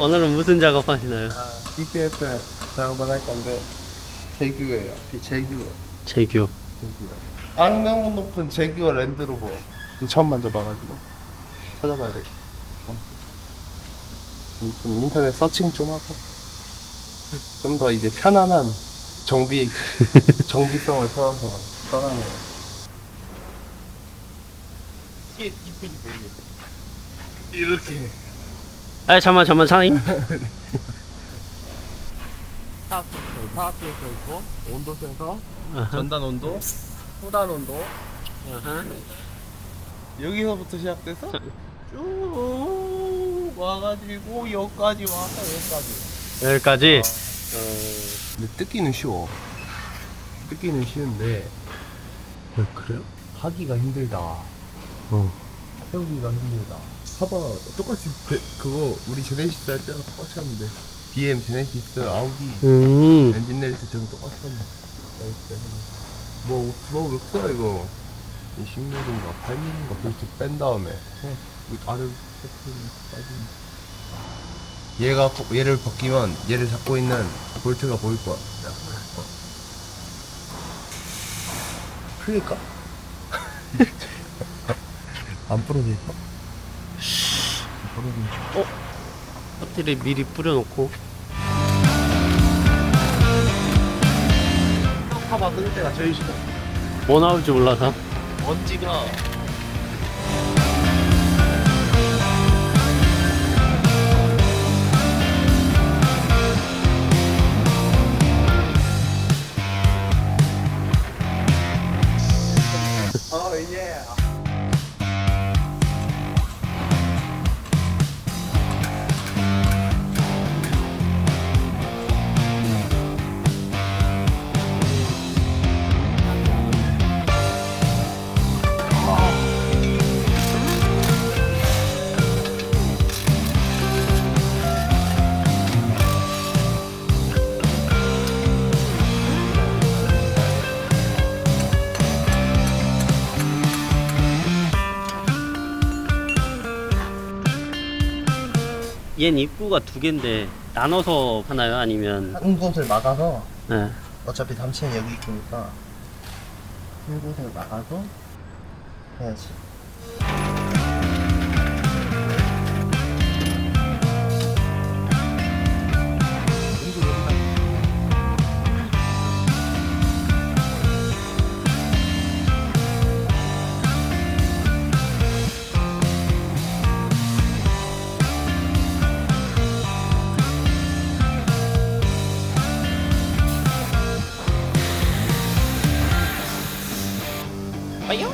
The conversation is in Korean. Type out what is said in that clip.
오늘은 무슨 작업하시나요? BPF 작업을 할 건데 제규예요. 제규. 재규. 악명은 높은 제규어 랜드로버. 처음 만져봐가지고 찾아봐야 돼. 좀 인터넷 서칭 좀 하고 좀 더 이제 편안한 정비 정비성을 써서 떠나는 거. 이게 이쁘지 이렇게 아 잠만 잠만 사장님. 타압 타압 센서 있고 온도 센서. 전단 온도 후단 온도. 여기서부터 시작돼서 쭉 와가지고 여기까지 와서 여기까지 여기까지. 근데 뜯기는 쉬워 뜯기는 쉬운데 어, 그래요? 하기가 힘들다 어. 세우기가 힘들다 봐봐 똑같이 배- 그거 우리 제네시스 할 때랑 똑같이 하는데 BM 제네시스 아우디 음. 엔진 낼때 저기 똑같이 하는데 뭐, 뭐, 왜 써요, 이거? 20mm인가 8mm인가 그렇게 뺀 다음에 이 아래로 빠지는 얘가 거- 얘를 벗기면 얘를 잡고 있는 볼트가 보일 거야 어. 풀릴까? 안 부러질까? 안 부러질까? 배터리 미리 뿌려놓고. 파봐 뜯을 때가 제일 싫어 뭐 나올지 몰라서. 먼지가 얜 입구가 두 개인데 나눠서 하나요? 아니면 한 곳을 막아서 네. 어차피 담치는 여기 있으니까 한 곳을 막아서 해야지. 빠요?